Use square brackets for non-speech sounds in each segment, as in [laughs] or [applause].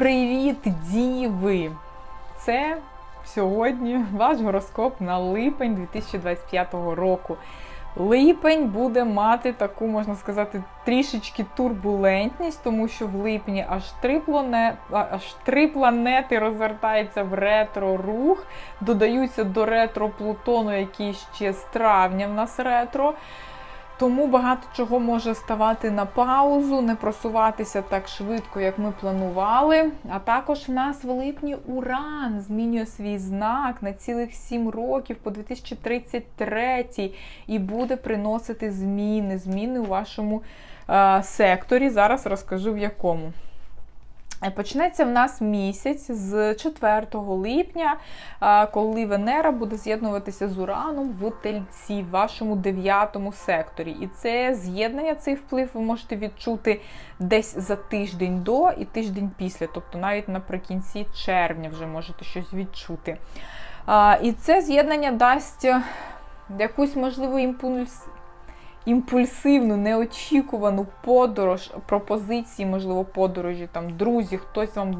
Привіт, діви! Це сьогодні ваш гороскоп на липень 2025 року. Липень буде мати таку, можна сказати, трішечки турбулентність, тому що в липні аж три, плане... аж три планети розвертаються в ретро-рух, додаються до ретро Плутону, який ще з травня в нас ретро. Тому багато чого може ставати на паузу, не просуватися так швидко, як ми планували. А також в нас в липні Уран змінює свій знак на цілих 7 років по 2033 і буде приносити зміни, зміни у вашому е, секторі. Зараз розкажу в якому. Е, Почнеться в нас місяць з 4 липня, коли Венера буде з'єднуватися з Ураном в тельці, в вашому дев'ятому секторі. І це з'єднання, цей вплив ви можете відчути десь за тиждень до і тиждень після, тобто навіть наприкінці червня вже можете щось відчути. І це з'єднання дасть е, якусь можливо імпульс імпульсивну, неочікувану подорож, пропозиції, можливо, подорожі, там, друзі, хтось вам.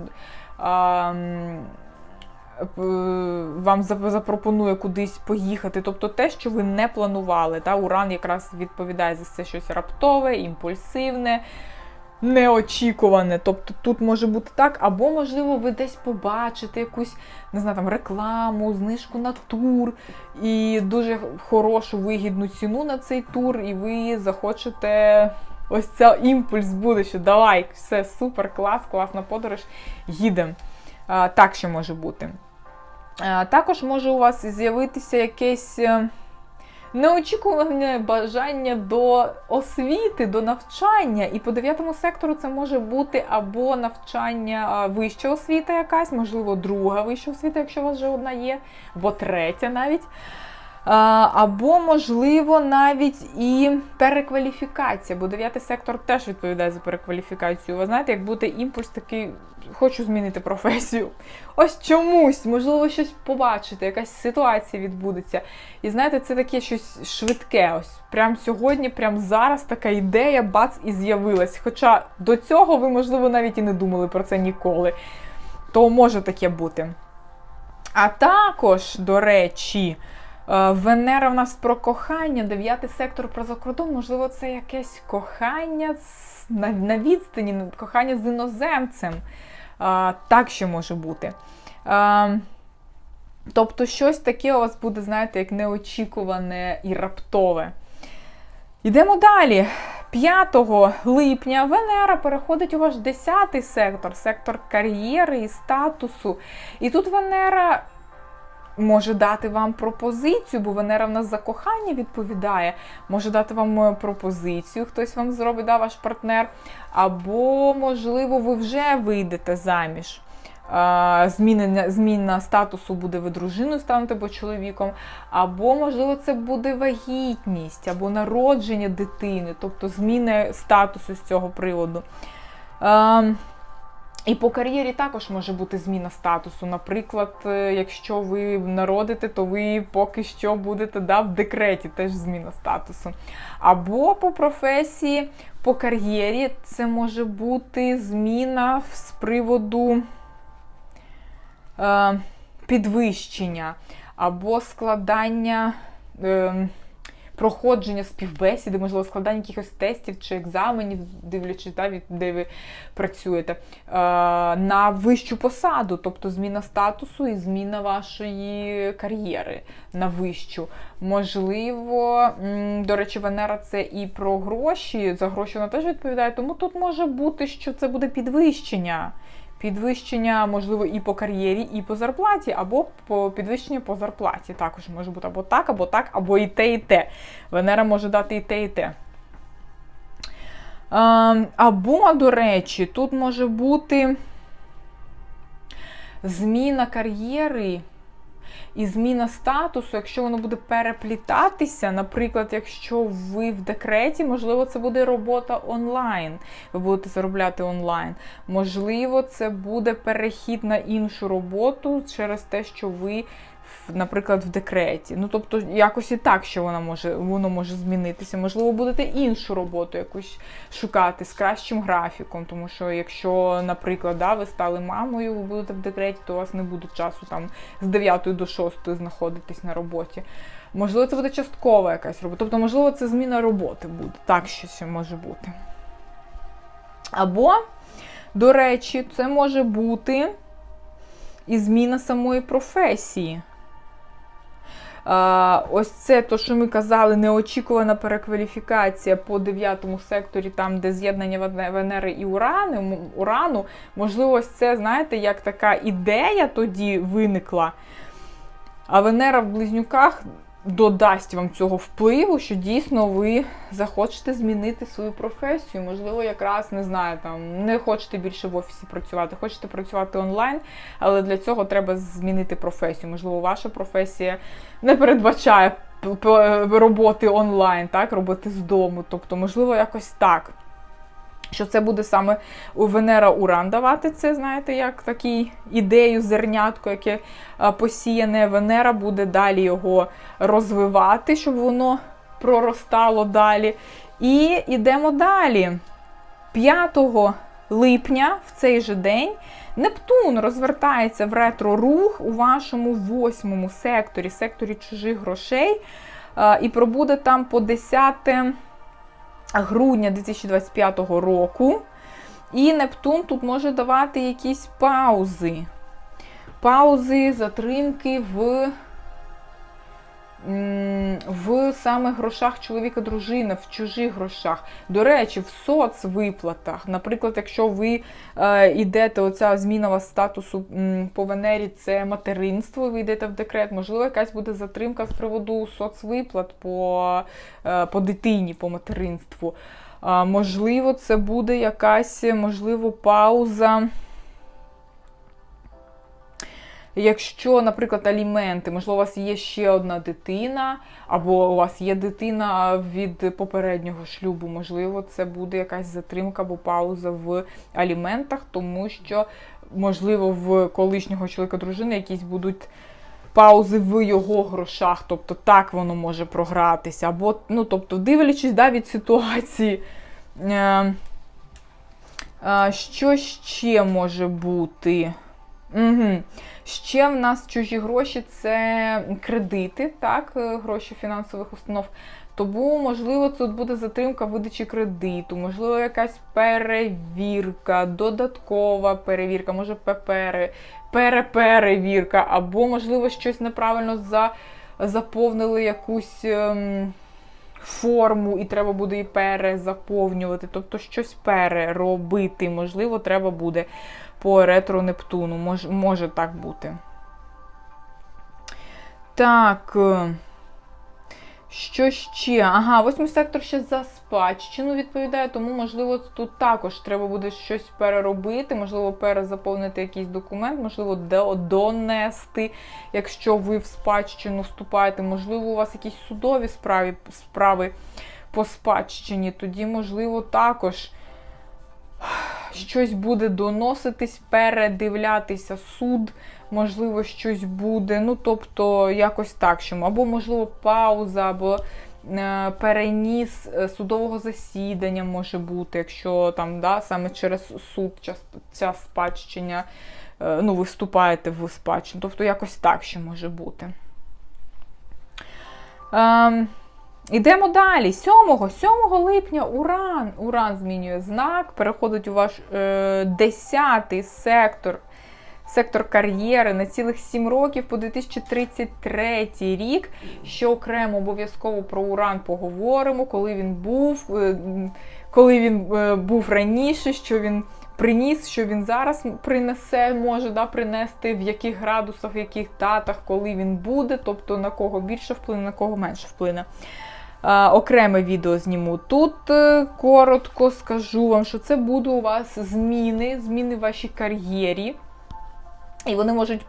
А, вам запропонує кудись поїхати, тобто те, що ви не планували. Та? Уран якраз відповідає за це щось раптове, імпульсивне, неочікуване. Тобто тут може бути так, або, можливо, ви десь побачите якусь не знаю, там, рекламу, знижку на тур і дуже хорошу вигідну ціну на цей тур, і ви захочете. Ось цей імпульс буде, що давай, все супер, клас, класна подорож, їдемо. Так ще може бути. А, також може у вас з'явитися якесь е, неочікуване бажання до освіти, до навчання. І по дев'ятому сектору це може бути або навчання вища освіта якась, можливо, друга вища освіта, якщо у вас вже одна є, або третя навіть. Або, можливо, навіть і перекваліфікація, бо дев'ятий сектор теж відповідає за перекваліфікацію. Ви знаєте, як буде імпульс такий, хочу змінити професію. Ось чомусь, можливо, щось побачити, якась ситуація відбудеться. І знаєте, це таке щось швидке. Ось прямо сьогодні, прямо зараз така ідея, бац, і з'явилась. Хоча до цього ви, можливо, навіть і не думали про це ніколи. То може таке бути. А також, до речі, Венера в нас про кохання, дев'ятий сектор про закордон, можливо, це якесь кохання на відстані, кохання з іноземцем. Е, так ще може бути. Е, тобто, щось таке у вас буде, знаєте, як неочікуване і раптове. Йдемо далі. 5 липня Венера переходить у ваш 10 сектор, сектор кар'єри і статусу. І тут Венера може дати вам пропозицію, бо Венера в нас за кохання відповідає, може дати вам е, пропозицію, хтось вам зробить, да, ваш партнер. Або, можливо, ви вже вийдете заміж. Змінення, зміна статусу буде ви дружиною станете або чоловіком, або, можливо, це буде вагітність, або народження дитини, тобто зміна статусу з цього приводу. І по кар'єрі також може бути зміна статусу. Наприклад, е, якщо ви народите, то ви поки що будете да, в декреті, теж зміна статусу. Або по професії, по кар'єрі це може бути зміна з приводу е, підвищення, або складання. Е, проходження співбесіди, можливо, складання якихось тестів чи екзаменів, дивлячись, да, від де ви працюєте, е, на вищу посаду, тобто зміна статусу і зміна вашої кар'єри на вищу. Можливо, до речі, Венера це і про гроші. За гроші вона теж відповідає, тому тут може бути, що це буде підвищення підвищення, можливо, і по кар'єрі, і по зарплаті, або по підвищення по зарплаті. Також може бути або так, або так, або і те, і те. Венера може дати і те, і те. Або, до речі, тут може бути зміна кар'єри і зміна статусу, якщо воно буде переплітатися, наприклад, якщо ви в декреті, можливо, це буде робота онлайн, ви будете заробляти онлайн. Можливо, це буде перехід на іншу роботу через те, що ви наприклад, в декреті. Ну, тобто, якось і так, що вона може, воно може змінитися. Можливо, будете іншу роботу якусь шукати з кращим графіком. Тому що, якщо, наприклад, да, ви стали мамою, ви будете в декреті, то у вас не буде часу там з 9 до 6 знаходитись на роботі. Можливо, це буде часткова якась робота. Тобто, можливо, це зміна роботи буде. Так щось може бути. Або, до речі, це може бути і зміна самої професії. Ось це, то, що ми казали, неочікувана перекваліфікація по дев'ятому секторі, там, де з'єднання Венери і Урани, Урану. Можливо, ось це, знаєте, як така ідея тоді виникла. А Венера в близнюках додасть вам цього впливу, що дійсно ви захочете змінити свою професію. Можливо, якраз не знаю, там не хочете більше в офісі працювати, хочете працювати онлайн, але для цього треба змінити професію. Можливо, ваша професія не передбачає роботи онлайн, так, роботи з дому. Тобто, можливо, якось так. Що це буде саме Венера Уран давати це, знаєте, як такий ідею, зернятко, яке посіяне. Венера буде далі його розвивати, щоб воно проростало далі. І йдемо далі. 5 липня в цей же день Нептун розвертається в ретро-рух у вашому восьмому секторі, секторі чужих грошей, і пробуде там по 10 грудня 2025 року. І Нептун тут може давати якісь паузи. Паузи, затримки в, в саме грошах чоловіка дружини, в чужих грошах. До речі, в соцвиплатах. Наприклад, якщо ви е, йдете, оця зміна вас статусу по Венері, це материнство, ви йдете в декрет, можливо, якась буде затримка з приводу соцвиплат по, е, по дитині, по материнству. Можливо, це буде якась, можливо, пауза. Якщо, наприклад, аліменти, можливо, у вас є ще одна дитина, або у вас є дитина від попереднього шлюбу, можливо, це буде якась затримка або пауза в аліментах, тому що, можливо, в колишнього чоловіка дружини якісь будуть паузи в його грошах, тобто так воно може програтися. Або, ну, тобто, дивлячись да, від ситуації. Е, е, що ще може бути? Угу. Ще в нас чужі гроші це кредити, так, е, гроші фінансових установ. Тому, можливо, тут буде затримка видачі кредиту, можливо, якась перевірка, додаткова перевірка, може ППР, переперевірка, або, можливо, щось неправильно за, заповнили якусь ем, форму, і треба буде її перезаповнювати, тобто щось переробити, можливо, треба буде по ретро Нептуну. Мож, може так бути. Так. е, Що ще? Ага, восьмий сектор ще за спадщину відповідає, тому, можливо, тут також треба буде щось переробити, можливо, перезаповнити якийсь документ, можливо, донести, якщо ви в спадщину вступаєте, можливо, у вас якісь судові справи, справи по спадщині, тоді, можливо, також щось буде доноситись, передивлятися суд, можливо, щось буде. Ну, тобто, якось так, що або, можливо, пауза, або е, переніс е, судового засідання може бути, якщо там, да, саме через суд ця, спадщина, е, ну, ви вступаєте в спадщину. Тобто, якось так ще може бути. Ем, Ідемо далі. 7, 7 липня Уран. Уран змінює знак, переходить у ваш е, 10 сектор, сектор кар'єри на цілих 7 років по 2033 рік. Що окремо обов'язково про Уран поговоримо, коли він був, е, коли він е, був раніше, що він приніс, що він зараз принесе, може да, принести, в яких градусах, в яких датах, коли він буде, тобто на кого більше вплине, на кого менше вплине. Окреме відео зніму. Тут е, коротко скажу вам, що це буде у вас зміни, зміни в вашій кар'єрі. І вони можуть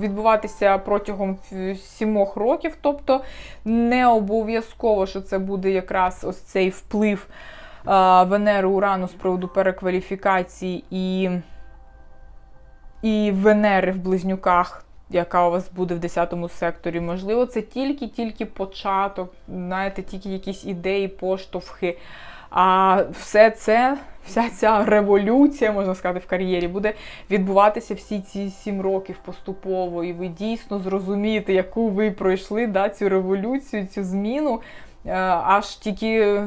відбуватися протягом сімох років, тобто не обов'язково, що це буде якраз ось цей вплив Венери Урану з приводу перекваліфікації і, і Венери в близнюках яка у вас буде в 10 секторі. Можливо, це тільки-тільки початок, знаєте, тільки якісь ідеї, поштовхи. А все це, вся ця революція, можна сказати, в кар'єрі буде відбуватися всі ці сім років поступово, і ви дійсно зрозумієте, яку ви пройшли да, цю революцію, цю зміну е, аж тільки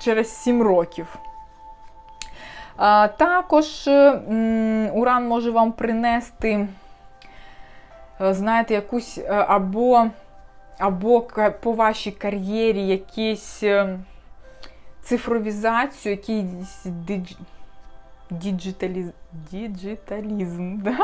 через сім років. Також Уран може вам принести, знаєте, якусь е, або, або по вашій кар'єрі якісь. е, цифровізацію, якісь дидж... діджиталіз... діджиталізм. [laughs] Да?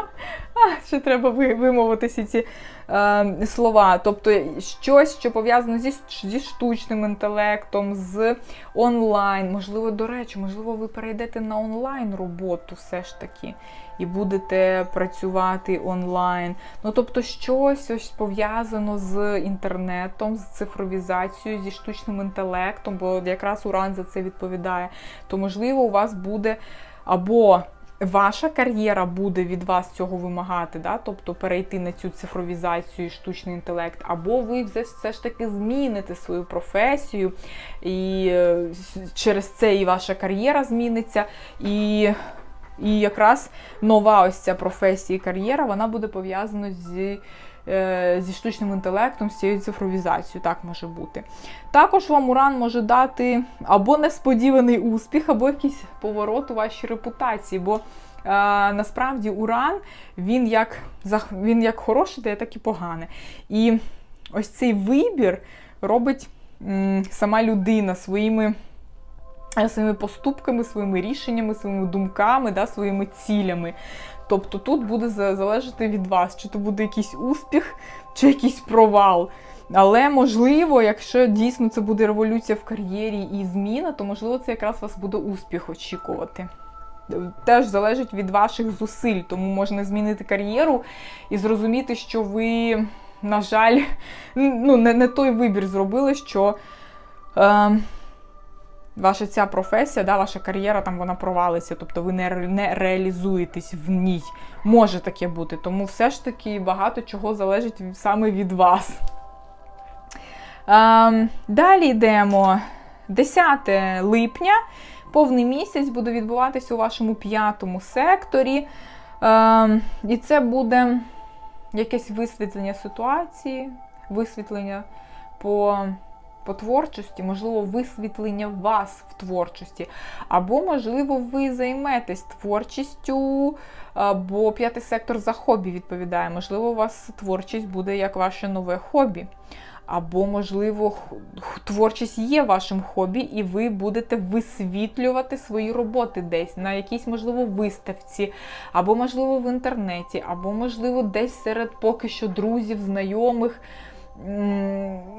А, ще треба вимовити всі ці е, слова. Тобто щось, що пов'язано зі, зі штучним інтелектом, з онлайн. Можливо, до речі, можливо, ви перейдете на онлайн роботу все ж таки. І будете працювати онлайн. Ну, тобто, щось ось пов'язано з інтернетом, з цифровізацією, зі штучним інтелектом, бо якраз Уран за це відповідає. То, можливо, у вас буде або ваша кар'єра буде від вас цього вимагати, да? тобто перейти на цю цифровізацію і штучний інтелект, або ви все, ж таки зміните свою професію, і е, через це і ваша кар'єра зміниться. і і якраз нова ось ця професія і кар'єра, вона буде пов'язана е, зі штучним інтелектом, з цією цифровізацією. Так може бути. Також вам Уран може дати або несподіваний успіх, або якийсь поворот у вашій репутації. Бо е, насправді Уран він як, він як хороше, дає, так і погане. І ось цей вибір робить м, сама людина своїми е, своїми поступками, своїми рішеннями, своїми думками, да, своїми цілями. Тобто тут буде залежати від вас, чи то буде якийсь успіх, чи якийсь провал. Але можливо, якщо дійсно це буде революція в кар'єрі і зміна, то можливо це якраз вас буде успіх очікувати. Теж залежить від ваших зусиль, тому можна змінити кар'єру і зрозуміти, що ви, на жаль, ну, не, не той вибір зробили, що. Е, ваша ця професія, да, ваша кар'єра там вона провалиться, тобто ви не, не реалізуєтесь в ній. Може таке бути. Тому все ж таки багато чого залежить саме від вас. Ем, далі йдемо. 10 липня. Повний місяць буде відбуватися у вашому п'ятому секторі. Ем, і це буде якесь висвітлення ситуації, висвітлення по по творчості, можливо, висвітлення вас в творчості. Або, можливо, ви займетесь творчістю, бо п'ятий сектор за хобі відповідає. Можливо, у вас творчість буде як ваше нове хобі. Або, можливо, творчість є вашим хобі, і ви будете висвітлювати свої роботи десь на якійсь, можливо, виставці, або, можливо, в інтернеті, або, можливо, десь серед поки що друзів, знайомих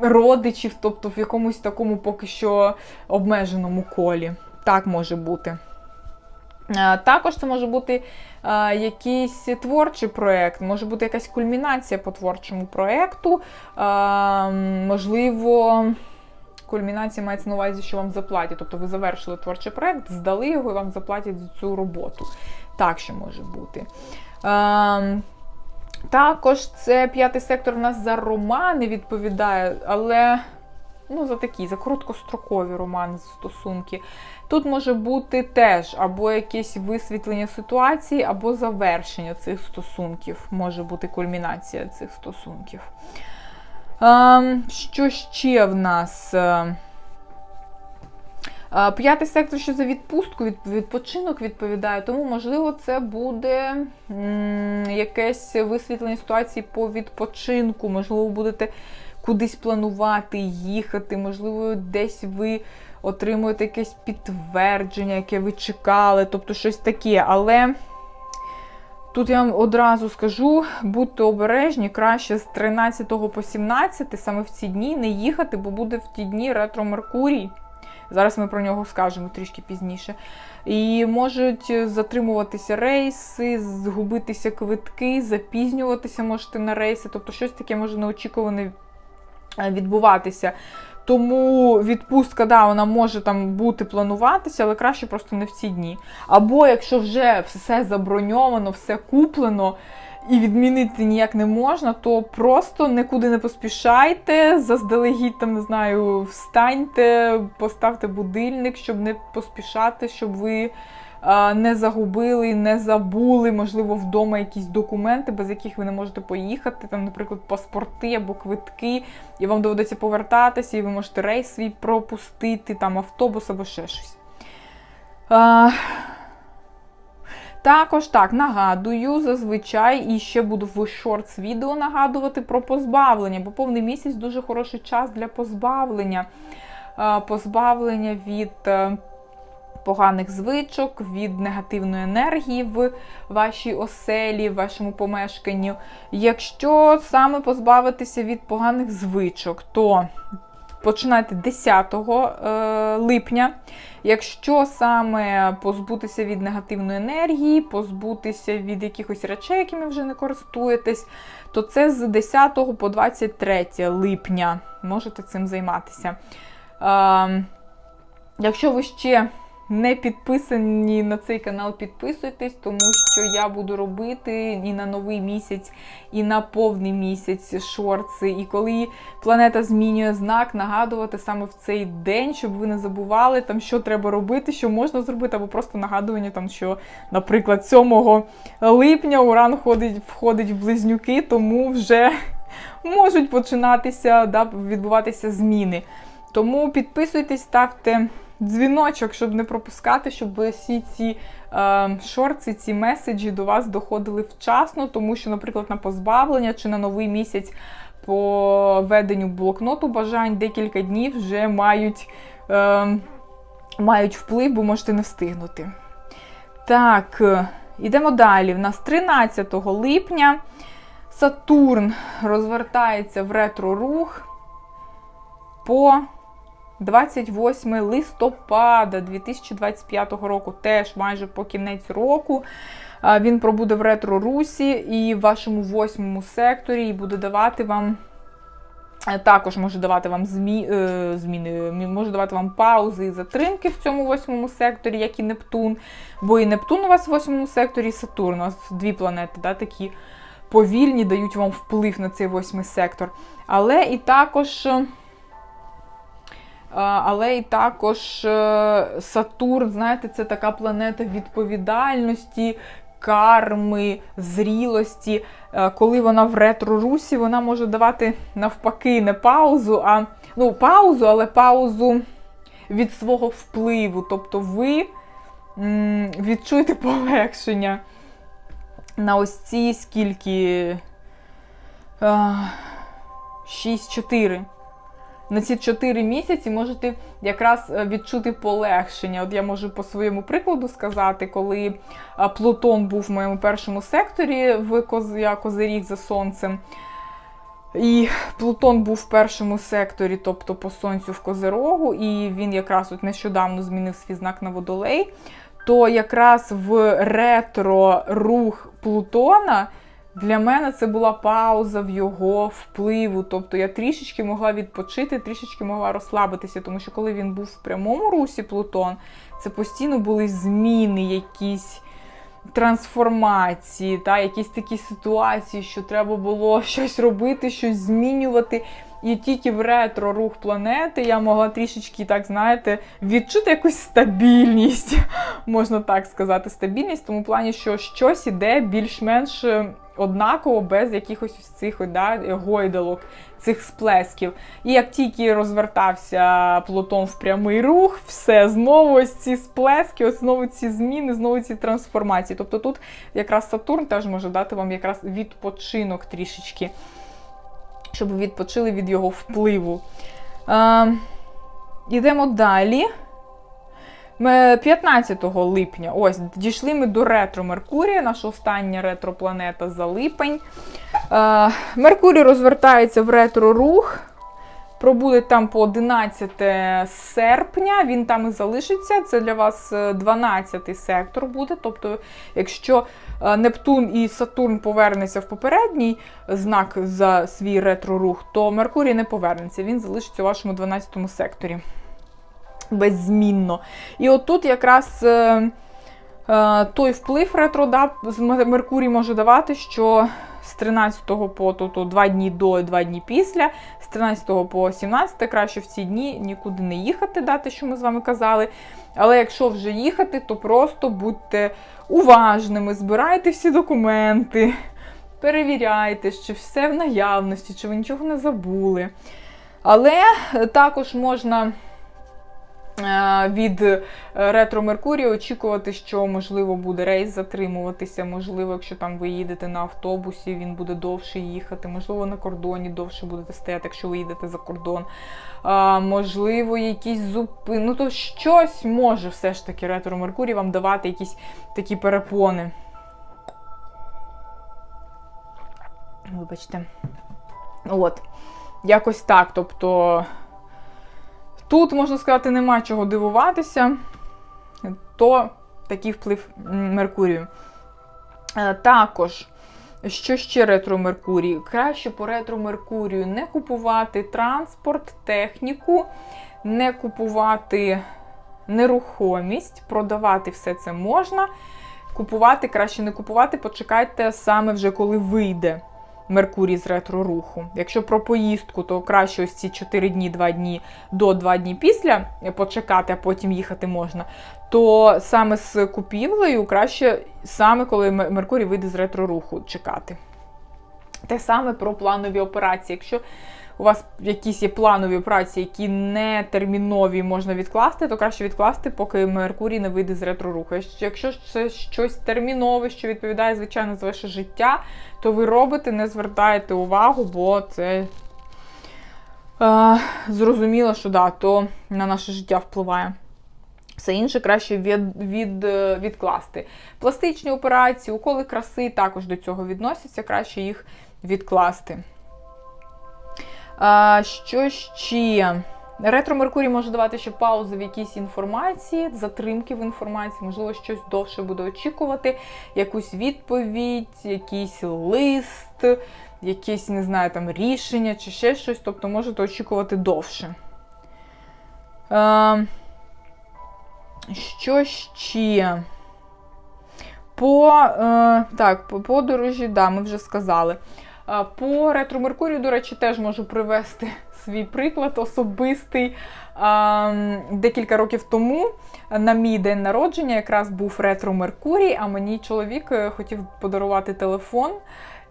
родичів, тобто в якомусь такому поки що обмеженому колі. Так може бути. Е, Також це може бути е, якийсь творчий проєкт, може бути якась кульмінація по творчому проєкту. Е, можливо, кульмінація мається на увазі, що вам заплатять. Тобто ви завершили творчий проєкт, здали його і вам заплатять за цю роботу. Так ще може бути. Також це п'ятий сектор у нас за романи відповідає, але ну, за такі, за короткострокові романи, стосунки. Тут може бути теж або якесь висвітлення ситуації, або завершення цих стосунків. Може бути кульмінація цих стосунків. Ем, що ще в нас? П'ятий сектор, що за відпустку, від, відпочинок відповідає, тому, можливо, це буде якесь висвітлення ситуації по відпочинку. Можливо, будете кудись планувати, їхати, можливо, десь ви отримуєте якесь підтвердження, яке ви чекали, тобто щось таке. Але тут я вам одразу скажу, будьте обережні, краще з 13 по 17 саме в ці дні не їхати, бо буде в ті дні ретро Меркурій. Зараз ми про нього скажемо трішки пізніше. І можуть затримуватися рейси, згубитися квитки, запізнюватися можете на рейси, тобто щось таке може неочікуване е, відбуватися. Тому відпустка, да, вона може там бути плануватися, але краще просто не в ці дні. Або якщо вже все заброньовано, все куплено, і відмінити ніяк не можна, то просто нікуди не поспішайте, заздалегідь там, не знаю, встаньте, поставте будильник, щоб не поспішати, щоб ви не загубили, не забули, можливо, вдома якісь документи, без яких ви не можете поїхати, там, наприклад, паспорти або квитки, і вам доведеться повертатися, і ви можете рейс свій пропустити, там автобус або ще щось. А, також так, нагадую, зазвичай і ще буду в шортс відео нагадувати про позбавлення, бо повний місяць дуже хороший час для позбавлення. Позбавлення від е, поганих звичок, від негативної енергії в вашій оселі, в вашому помешканні. Якщо саме позбавитися від поганих звичок, то починайте 10 е, липня. Якщо саме позбутися від негативної енергії, позбутися від якихось речей, якими вже не користуєтесь, то це з 10 по 23 липня можете цим займатися. Е, Якщо ви ще не підписані на цей канал, підписуйтесь, тому що я буду робити і на новий місяць, і на повний місяць шорти. І коли планета змінює знак, нагадувати саме в цей день, щоб ви не забували, там, що треба робити, що можна зробити, або просто нагадування, там, що, наприклад, 7 липня Уран входить, входить в близнюки, тому вже можуть починатися да, відбуватися зміни. Тому підписуйтесь, ставте дзвіночок, щоб не пропускати, щоб всі ці е, шорти, ці меседжі до вас доходили вчасно, тому що, наприклад, на позбавлення чи на новий місяць по веденню блокноту бажань декілька днів вже мають, е, мають вплив, бо можете не встигнути. Так, йдемо далі. В нас 13 липня Сатурн розвертається в ретро-рух по 28 листопада 2025 року, теж майже по кінець року. Він пробуде в ретро-русі і в вашому восьмому секторі і буде давати вам. Також може давати вам змі, е, зміни, може давати вам паузи і затримки в цьому восьмому секторі, як і Нептун. Бо і Нептун у вас в восьмому секторі, і Сатурн. У вас дві планети, да, такі повільні, дають вам вплив на цей восьмий сектор. Але і також. Але і також е, Сатурн, знаєте, це така планета відповідальності, карми, зрілості. Е, коли вона в ретро-русі, вона може давати навпаки не паузу, а ну, паузу, але паузу від свого впливу. Тобто ви відчуєте [laughs] полегшення на ось ці скільки. 6-4 на ці 4 місяці можете якраз е, відчути полегшення. От я можу по своєму прикладу сказати, коли е, Плутон був в моєму першому секторі в Коз... я Козиріг за сонцем. І Плутон був в першому секторі, тобто по сонцю в Козирогу, і він якраз от нещодавно змінив свій знак на водолей. То якраз в ретро рух Плутона. Для мене це була пауза в його впливу. Тобто я трішечки могла відпочити, трішечки могла розслабитися, тому що коли він був в прямому русі Плутон, це постійно були зміни, якісь трансформації, та, якісь такі ситуації, що треба було [laughs] щось робити, щось змінювати. І тільки в ретро рух планети я могла трішечки, так знаєте, відчути якусь стабільність, [laughs] можна так сказати, стабільність, в тому плані, що щось іде більш-менш однаково, без якихось цих да, гойдалок, цих сплесків. І як тільки розвертався Плутон в прямий рух, все, знову ось ці сплески, ось знову ці зміни, знову ці трансформації. Тобто тут якраз Сатурн теж може дати вам якраз відпочинок трішечки, щоб ви відпочили від його впливу. Е, Йдемо далі. 15 липня, ось, дійшли ми до ретро Меркурія, наша остання ретропланета за липень. Е, Меркурій розвертається в ретро-рух. Пробуде там по 11 серпня, він там і залишиться. Це для вас 12 сектор буде. Тобто, якщо Нептун і Сатурн повернеться в попередній знак за свій ретро-рух, то Меркурій не повернеться, він залишиться у вашому 12 секторі беззмінно. І отут якраз е, Е, той вплив ретрода з Меркурій може давати, що з 13 по тобто 2 дні до і 2 дні після, з 13 по 17 краще в ці дні нікуди не їхати, да, те, що ми з вами казали. Але якщо вже їхати, то просто будьте уважними, збирайте всі документи, перевіряйте, чи все в наявності, чи ви нічого не забули. Але також можна від е, ретро Меркурія очікувати, що можливо буде рейс затримуватися, можливо, якщо там ви їдете на автобусі, він буде довше їхати, можливо, на кордоні довше будете стояти, якщо ви їдете за кордон. А, можливо, якісь зупини. Ну, то щось може все ж таки ретро Меркурій вам давати якісь такі перепони. Вибачте. От. Якось так. Тобто. Тут, можна сказати, нема чого дивуватися, то такий вплив Меркурію. Е, Також, що ще ретро Меркурій? Краще по ретро Меркурію не купувати транспорт, техніку, не купувати нерухомість, продавати все це можна. Купувати краще не купувати, почекайте саме вже коли вийде. Меркурій з ретро-руху. Якщо про поїздку, то краще ось ці 4 дні, 2 дні до 2 дні після почекати, а потім їхати можна. То саме з купівлею краще саме коли Меркурій вийде з ретро-руху чекати. Те саме про планові операції. Якщо у вас якісь є планові операції, які не термінові можна відкласти, то краще відкласти, поки Меркурій не вийде з ретро-руху. Якщо це щось термінове, що відповідає, звичайно, за ваше життя, то ви робите, не звертаєте увагу, бо це е, зрозуміло, що да, то на наше життя впливає. Все інше краще від, від, е, відкласти. Пластичні операції, уколи краси також до цього відносяться, краще їх відкласти. А, що ще? Ретро Меркурій може давати ще паузи в якійсь інформації, затримки в інформації, можливо, щось довше буде очікувати, якусь відповідь, якийсь лист, якесь, не знаю, там рішення чи ще щось, тобто можете очікувати довше. Е, що ще? По, е, так, по подорожі, да, ми вже сказали. По ретро Меркурію, до речі, теж можу привести свій приклад особистий. Декілька років тому на мій день народження якраз був ретро Меркурій, а мені чоловік е, хотів подарувати телефон.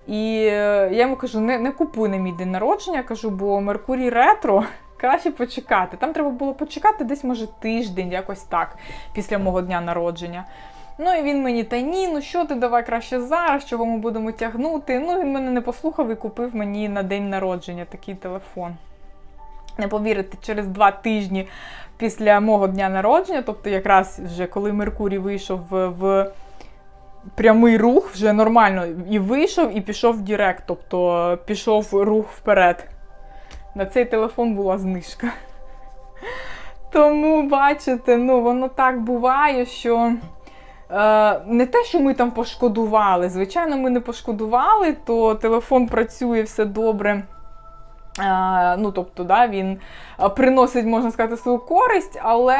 І е, я йому кажу: не, не купуй на мій день народження, кажу, бо Меркурій ретро. [laughs] Краще почекати. Там треба було почекати десь, може, тиждень, якось так, після мого дня народження. Ну і він мені, та ні, ну що ти, давай краще зараз, чого ми будемо тягнути. Ну, він мене не послухав і купив мені на день народження такий телефон. Не повірите, через два тижні після мого дня народження, тобто якраз вже коли Меркурій вийшов в, прямий рух, вже нормально і вийшов, і пішов в Директ, тобто пішов рух вперед. На цей телефон була знижка. Тому, бачите, ну воно так буває, що. Е, не те, що ми там пошкодували. Звичайно, ми не пошкодували, то телефон працює все добре. Е, ну, тобто, да, він е, приносить, можна сказати, свою користь, але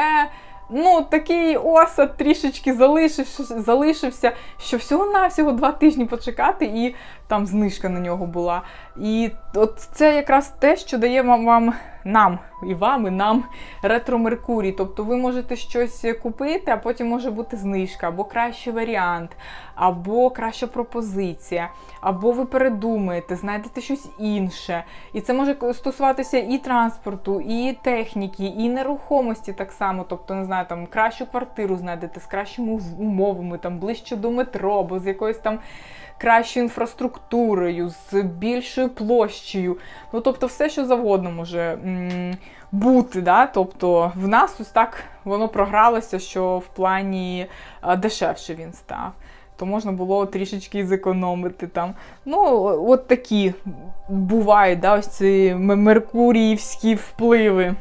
ну, такий осад трішечки залишився, залишився, що всього-навсього два тижні почекати, і там знижка на нього була. І от це якраз те, що дає вам, вам нам, і вам, і нам ретро Меркурій. Тобто ви можете щось купити, а потім може бути знижка, або кращий варіант, або краща пропозиція, або ви передумаєте, знайдете щось інше. І це може стосуватися і транспорту, і техніки, і нерухомості так само. Тобто, не знаю, там кращу квартиру знайдете з кращими умовами, там ближче до метро, або з якоюсь там кращою інфраструктурою, з більшою площею. Ну, тобто, все, що завгодно може бути. Да? Тобто, в нас ось так воно програлося, що в плані дешевше він став. То можна було трішечки зекономити там. Ну, от такі бувають, да, ось ці меркуріївські впливи.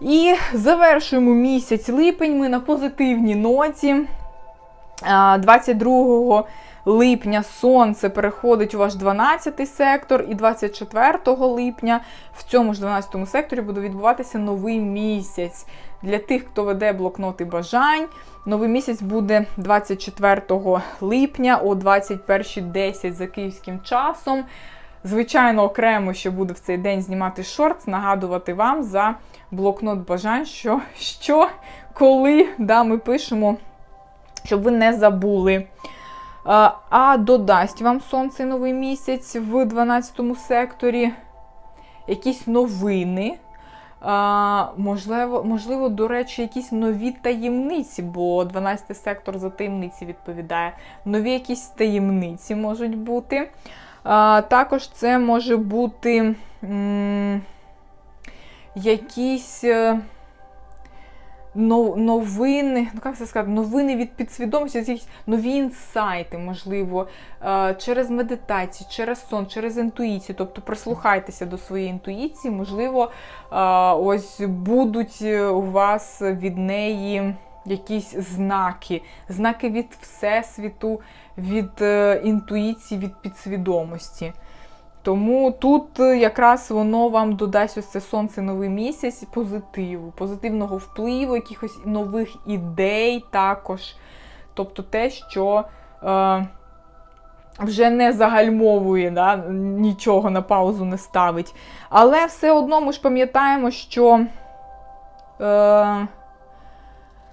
І завершуємо місяць липень ми на позитивній ноті. 22 липня сонце переходить у ваш 12 сектор, і 24 липня в цьому ж 12 секторі буде відбуватися новий місяць. Для тих, хто веде блокноти бажань, новий місяць буде 24 липня о 21.10 за київським часом. Звичайно, окремо ще буду в цей день знімати шортс, нагадувати вам за блокнот бажань, що, що коли да, ми пишемо, щоб ви не забули. А, додасть вам сонце новий місяць в 12 секторі якісь новини. А, можливо, можливо, до речі, якісь нові таємниці, бо 12 сектор за таємниці відповідає. Нові якісь таємниці можуть бути. А, також це може бути м, якісь. Е, новини, ну як це сказати, новини від підсвідомості, якісь нові інсайти, можливо, е, через медитацію, через сон, через інтуїцію. Тобто прислухайтеся до своєї інтуїції, можливо, е, ось будуть у вас від неї якісь знаки, знаки від Всесвіту, від е, інтуїції, від підсвідомості. Тому тут е, якраз воно вам додасть ось це сонце новий місяць позитиву, позитивного впливу, якихось нових ідей також. Тобто те, що е, вже не загальмовує, да, нічого на паузу не ставить. Але все одно ми ж пам'ятаємо, що е,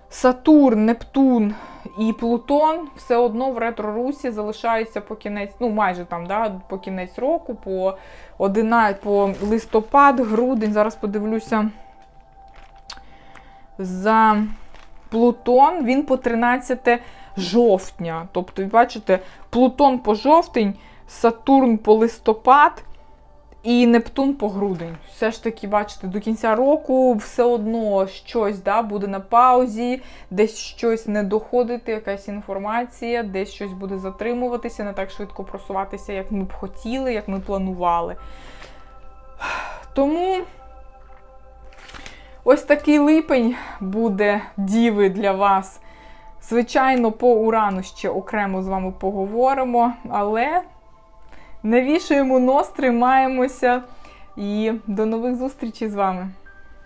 Сатурн, Нептун і Плутон все одно в ретро-русі залишаються по кінець, ну майже там, да, по кінець року, по 11, по листопад, грудень. Зараз подивлюся за Плутон, він по 13 жовтня. Тобто, бачите, Плутон по жовтень, Сатурн по листопад. І Нептун по грудень. Все ж таки, бачите, до кінця року все одно щось да, буде на паузі, десь щось не доходити, якась інформація, десь щось буде затримуватися, не так швидко просуватися, як ми б хотіли, як ми планували. Тому ось такий липень буде діви для вас. Звичайно, по урану ще окремо з вами поговоримо, але. Не вішаємо нос, тримаємося і до нових зустрічей з вами.